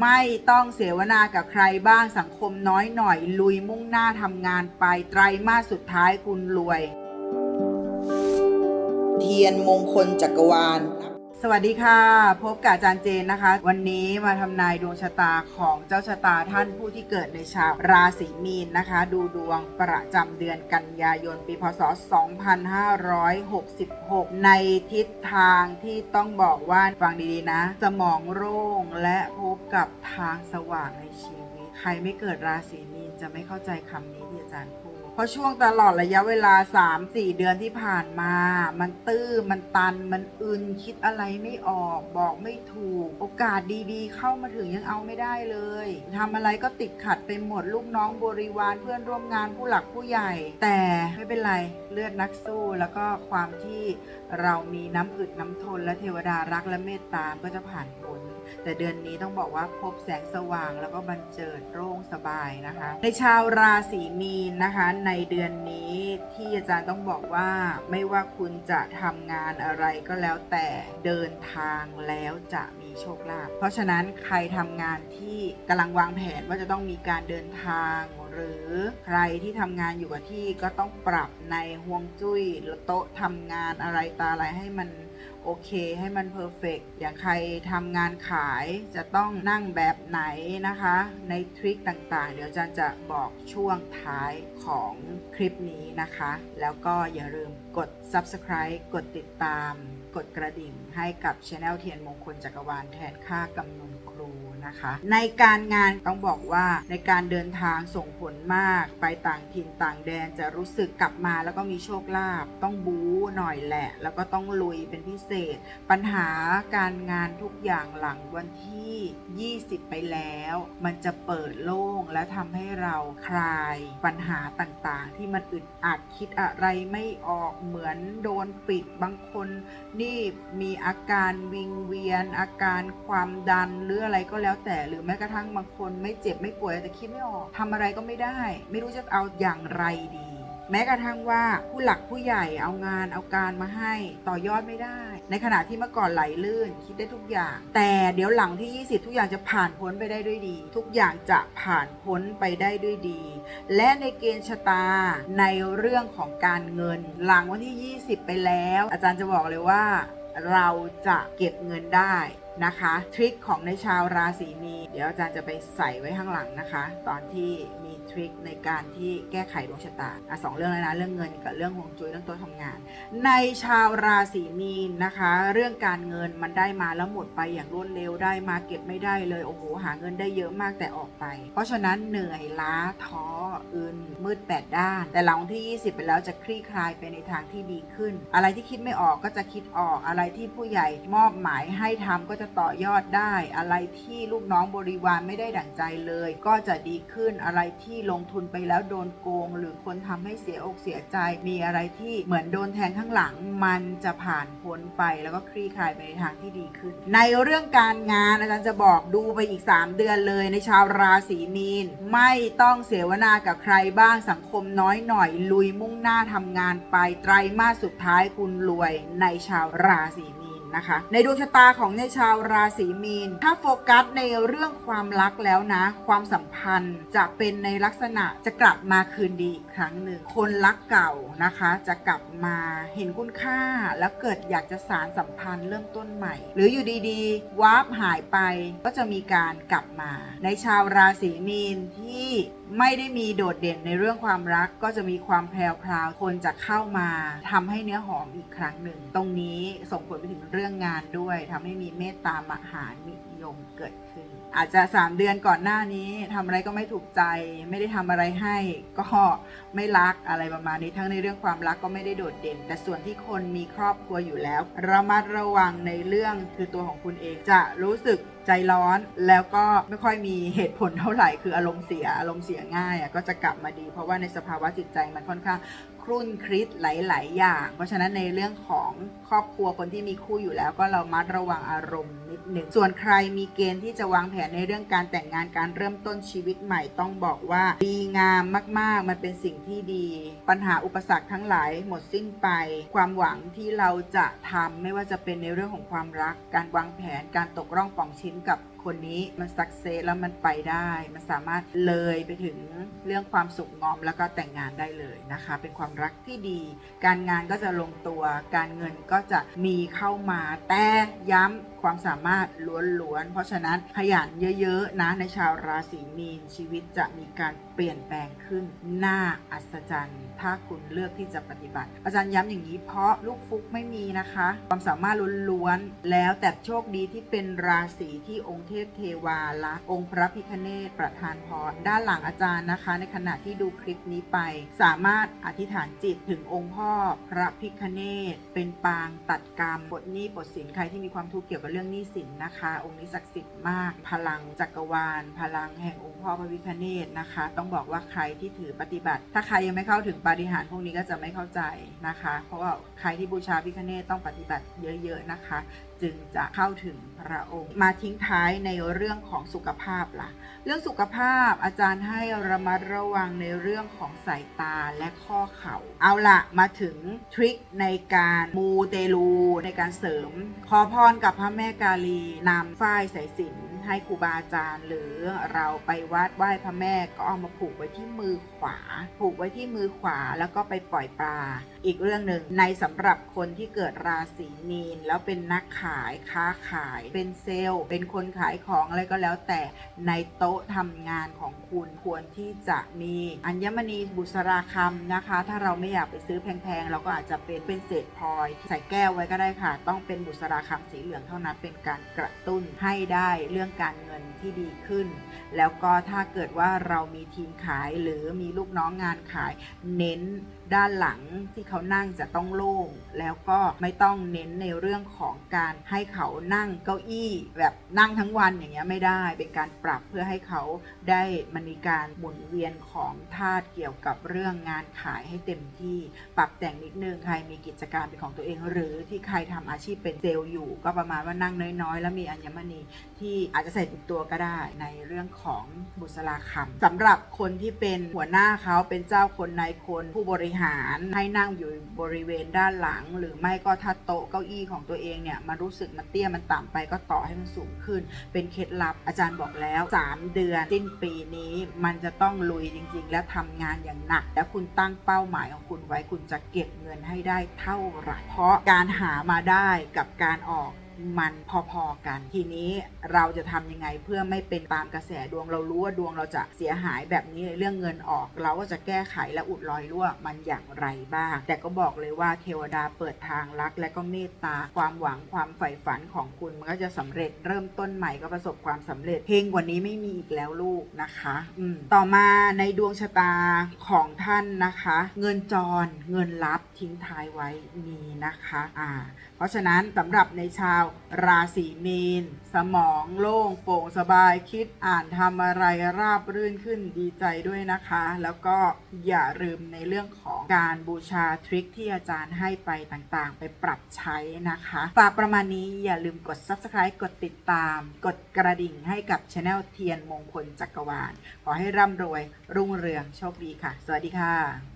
ไม่ต้องเสวนากับใครบ้างสังคมน้อยหน่อย ลุยมุ่งหน้าทำงานไปไตรมาสสุดท้ายคุณรวย เทียนมงคลจักรวาล วัสดีค่ะ พบกับอาจารย์เจนนะคะ วันนี้มาทำนายดวงชะตาของเจ้าชะตาท่านผู้ที่เกิดในชาวราศีมีนนะคะ ดูดวงประจำเดือนกันยายนปีพศ 2566 ในทิศทางที่ต้องบอกว่าฟังดีๆนะ สมองโล่งและพบกับทางสว่างในชีวิต ใครไม่เกิดราศีมีนจะไม่เข้าใจคำนี้ที่อาจารย์พูด เพราะช่วงตลอดระยะเวลา 3-4 เดือนที่ผ่านมา มันตื้อ มันตัน มันอึน คิดอะไรไม่ออก บอกไม่ถูก โอกาสดีๆ เข้ามาถึงยังเอาไม่ได้เลย ทำอะไรก็ติดขัดไปหมด ลูกน้องบริวารเพื่อนร่วมงานผู้หลักผู้ใหญ่ แต่ไม่เป็นไร เลือดนักสู้ แล้วก็ความที่เรามีน้ำอึดน้ำทนและเทวดารักและเมตตา ก็จะผ่านพ้น แต่เดือนนี้ต้องบอกว่าพบแสงสว่างแล้วก็บันเจิดโล่งสบายนะคะ ในชาวราศีมีนนะคะในเดือนนี้ที่อาจารย์ต้องบอกว่าไม่ว่าคุณจะทำงานอะไรก็แล้วแต่เดินทางแล้วจะมีโชคลาภเพราะฉะนั้นใครทำงานที่กำลังวางแผนว่าจะต้องมีการเดินทาง หรือใครที่ทำงานอยู่กับที่ก็ต้องปรับในห่วงจุ้ยโต๊ะทำงานอะไรตาอะไรให้มันโอเคให้มันเพอร์เฟกอย่างใครทำงานขายจะต้องนั่งแบบไหนนะคะ ในทริคต่างๆ เดี๋ยวอาจันจะบอกช่วงท้ายของคลิปนี้นะคะ แล้วก็อย่าลืมกด subscribe กดติดตาม กดกระดิ่งให้กับช anel เทียนมงคลจักรวาลแทนค่ากำนนครู นะคะ ในการงานต้องบอกว่าในการเดินทางส่งผลมาก ไปต่างถิ่นต่างแดนจะรู้สึกกลับมาแล้วก็มีโชคลาภต้องบู๊หน่อยแหละ แล้วก็ต้องลุยเป็นพิเศษ ปัญหาการงานทุกอย่างหลังวันที่ 20 ไปแล้ว มันจะเปิดโล่งและทำให้เราคลายปัญหาต่างๆ ที่มันอึดอัดคิดอะไรไม่ออกเหมือนโดนปิดบางคนนี่มีอาการวิงเวียน อาการความดันหรืออะไรก็แล้วแต่หรือแม้กระทั่งบางคนไม่เจ็บไม่ป่วยแต่คิดไม่ออกทำอะไรก็ไม่ได้ ไม่รู้จะเอาอย่างไรดี แม้กระทั่งว่าผู้หลักผู้ใหญ่เอางานเอาการมาให้ต่อยอดไม่ได้ ในขณะที่เมื่อก่อนไหลลื่น คิดได้ทุกอย่าง แต่เดี๋ยวหลังที่ 20 ทุกอย่างจะผ่านพ้นไปได้ด้วยดี ทุกอย่างจะผ่านพ้นไปได้ด้วยดี และในเกณฑ์ชะตาในเรื่องของการเงิน หลังวันที่ 20 ไปแล้ว อาจารย์จะบอกเลยว่า เราจะเก็บเงินได้ นะคะทริคของในชาวราศีมีเดี๋ยวอาจารย์จะไปใส่ไว้ข้างหลังนะคะ ตอนที่มีทริคในการที่แก้ไขดวงชะตาอะสองเรื่องเลยนะเรื่องเงินกับเรื่องฮวงจุ้ยเรื่องต๊ะทำงาน ในชาวราศีมีนนะคะ เรื่องการเงินมันได้มาแล้วหมดไปอย่างรวดเร็วได้มาเก็บไม่ได้เลยโอ้โหหาเงินได้เยอะมากแต่ออกไป เพราะฉะนั้นเหนื่อยล้าท้ออึนมืดแปดด้าน แต่หลังที่ 20 ไปแล้วจะคลี่คลายไปในทางที่ดีขึ้น อะไรที่คิดไม่ออกก็จะคิดออกอะไรที่ผู้ใหญ่มอบหมายให้ทำก็จะต่อยอดได้ อะไรที่ลูกน้องบริวารไม่ได้ดั่งใจเลย ก็จะดีขึ้นอะไรที่ลงทุนไปแล้วโดนโกง หรือคนทำให้เสียอกเสียใจ มีอะไรที่เหมือนโดนแทงข้างหลัง มันจะผ่านพ้นไปแล้วก็คลี่คลายไปในทางที่ดีขึ้น ในเรื่องการงานอาจารย์จะบอกดูไปอีก 3 เดือนเลยในชาวราศีมีน ไม่ต้องเสวนากับใครบ้างสังคมน้อยหน่อย ลุยมุ่งหน้าทำงานไปไตรมาสสุดท้ายคุณรวยในชาวราศี นะคะ ในดวงชะตาของในชาวราศีมีน ถ้าโฟกัสในเรื่องความรักแล้วนะ ความสัมพันธ์จะเป็นในลักษณะจะกลับมาคืนดีอีกครั้งหนึ่ง คนรักเก่านะคะ จะกลับมาเห็นคุณค่า แล้วเกิดอยากจะสารสัมพันธ์เริ่มต้นใหม่ หรืออยู่ดีๆวาร์ปหายไปก็จะมีการกลับมา ในชาวราศีมีนที่ไม่ได้มีโดดเด่นในเรื่องความรักก็จะมีความแพรวพราวคนจะเข้ามาทำให้เนื้อหอมอีกครั้งหนึ่ง ตรงนี้ส่งผลไปถึงเรื่องงานด้วยทำให้มีเมตตามหานิยมเกิดขึ้น อาจจะ 3 เดือนก่อนหน้านี้ทำอะไรก็ไม่ถูกใจ ไม่ได้ทำอะไรให้ก็ไม่รักอะไรประมาณนี้ทั้งในเรื่องความรักก็ไม่ได้โดดเด่น แต่ส่วนที่คนมีครอบครัวอยู่แล้ว ระมัดระวังในเรื่องคือตัวของคุณเองจะรู้สึก ใจร้อนแล้วก็ไม่ค่อยมีเหตุผลเท่าไหร่คืออารมณ์เสียอารมณ์เสียง่ายอะก็จะกลับมาดี เพราะว่าในสภาวะจิตใจมันค่อนข้างครุ่นคริสหลาย ๆ อย่าง เพราะฉะนั้นในเรื่องของครอบครัวคนที่มีคู่อยู่แล้ว ก็เรามัดระวังอารมณ์นิดหนึ่งส่วนใครมีเกณฑ์ที่จะวางแผนในเรื่องการแต่งงานการเริ่มต้นชีวิตใหม่ต้องบอกว่า ดีงามมาก ๆ มันเป็นสิ่งที่ดี ปัญหาอุปสรรคทั้งหลายหมดสิ้นไป ความหวังที่เราจะทำไม่ว่าจะเป็นในเรื่องของความรัก การวางแผนการตกร่องป่องชิ้นกับคนนี้มันสักเซสแล้วมันไปได้ มันสามารถเลยไปถึงเรื่องความสุขงอมแล้วก็แต่งงานได้เลยนะคะ เป็นความรักที่ดี การงานก็จะลงตัว การเงินก็จะมีเข้ามาแต่ย้ำความสามารถล้วนๆ เพราะฉะนั้นขยันเยอะๆนะในชาวราศีมีนชีวิตจะมีการเปลี่ยนแปลงขึ้นน่าอัศจรรย์ ถ้าคุณเลือกที่จะปฏิบัติ อาจารย์ย้ำอย่างนี้เพราะลูกฟุกไม่มีนะคะ ความสามารถล้วนๆแล้วแต่โชคดีที่เป็นราศีที่องค์เทพเทวาละองค์พระพิคเนศประทานพรด้านหลังอาจารย์นะคะ ในขณะที่ดูคลิปนี้ไป สามารถอธิษฐานจิตถึงองค์พ่อพระพิคเนศเป็นปางตัดกรรมปลดหนี้ปลดสินใครที่มีความทุกข์เกี่ยวกับเรื่องหนี้สินนะคะ องค์นี้ศักดิ์สิทธิ์มาก พลังจักรวาล พลังแห่งองค์พ่อพระพิคเนศนะคะ ต้องบอกว่าใครที่ถือปฏิบัติ ถ้าใครยังไม่เข้าถึงปาฏิหาริย์พวกนี้ก็จะไม่เข้าใจนะคะ เพราะว่าใครที่บูชาพิคเนศต้องปฏิบัติเยอะๆนะคะ จึงจะเข้าถึงพระองค์ มาทิ้งท้ายในเรื่องของสุขภาพล่ะ เรื่องสุขภาพอาจารย์ให้ระมัดระวังในเรื่องของสายตาและข้อเข่า เอาละมาถึงทริคในการมูเตลูในการเสริม ขอพรกับพระแม่กาลีนำฝ้ายสายสิญจน ให้ครูบาอาจารย์ หรือเราไปวัดไหว้พระแม่ก็เอามาผูกไว้ที่มือขวา ผูกไว้ที่มือขวาแล้วก็ไปปล่อยปลา อีกเรื่องหนึ่งในสำหรับคนที่เกิดราศีมีน แล้วเป็นนักขายค้าขาย เป็นเซลล์ เป็นคนขายของอะไรก็แล้วแต่ในโต๊ะทำงานของคุณควรที่จะมีอัญมณีบุษราคำนะคะ ถ้าเราไม่อยากไปซื้อแพงๆเราก็อาจจะเป็นเป็นเศษพลอย ใส่แก้วไว้ก็ได้ค่ะ ต้องเป็นบุษราคำสีเหลืองเท่านั้นเป็นการกระตุ้นให้ได้เรื่องการเงินที่ดีขึ้น แล้วก็ถ้าเกิดว่าเรามีทีมขายหรือมีลูกน้องงานขายเน้นด้านหลังที่เขานั่งจะต้องโล่งแล้วก็ไม่ต้องเน้นในเรื่องของการให้เขานั่งเก้าอี้แบบนั่งทั้งวันอย่างเงี้ยไม่ได้เป็นการปรับเพื่อให้เขาได้มันมีการหมุนเวียนของธาตุเกี่ยวกับเรื่องงานขายให้เต็มที่ปรับแต่งนิดนึงใครมีกิจการเป็นของตัวเอง หรือที่ใครทำอาชีพเป็นเซลล์อยู่ ก็ประมาณว่านั่งน้อยๆ แล้วมีอัญมณีที่อาจจะใส่ติดตัวก็ได้ในเรื่องของบุษราคำสำหรับคนที่เป็นหัวหน้าเขาเป็นเจ้าคนนายคนผู้บริหารให้นั่งอยู่บริเวณด้านหลัง หรือไม่ก็ถ้าโต๊ะเก้าอี้ของตัวเองเนี่ยมันรู้สึกมันเตี้ยมันต่ำไปก็ต่อให้มันสูงขึ้น เป็นเคล็ดลับอาจารย์บอกแล้ว 3 เดือนสิ้นปีนี้มันจะต้องลุยจริง ๆ และทำงานอย่างหนัก แล้วคุณตั้งเป้าหมายของคุณไว้คุณจะเก็บเงินให้ได้เท่าไหร่เพราะการหามาได้กับการออก มันพอๆกัน ทีนี้เราจะทำยังไงเพื่อไม่เป็นตามกระแสดวงเรารู้ว่าดวงเราจะเสียหายแบบนี้ในเรื่องเงินออก เราก็จะแก้ไขและอุดรอยรั่วมันอย่างไรบ้าง แต่ก็บอกเลยว่าเทวดาเปิดทางรัก และก็เมตตาความหวังความใฝ่ฝันของคุณมันก็จะสำเร็จเริ่มต้นใหม่ก็ประสบความสำเร็จ เพลงกว่านี้ไม่มีอีกแล้วลูกนะคะอืต่อมาในดวงชะตาของท่านนะคะ เงินจรเงินรับทิ้งท้ายไว้มีนะคะอ่าเพราะฉะนั้นสำหรับในชาวราศีมีน สมองโล่งโปร่งสบายคิดอ่านทำอะไรราบรื่นขึ้นดีใจด้วยนะคะ แล้วก็อย่าลืมในเรื่องของการบูชาทริคที่อาจารย์ให้ไปต่างๆ ไปปรับใช้นะคะ ฝากประมาณนี้อย่าลืมกด subscribe กดติดตาม กดกระดิ่งให้กับช anel เทียนมงคลจักรวาล ขอให้ร่ำรวยรุ่งเรืองโชคดีค่ะ สวัสดีค่ะ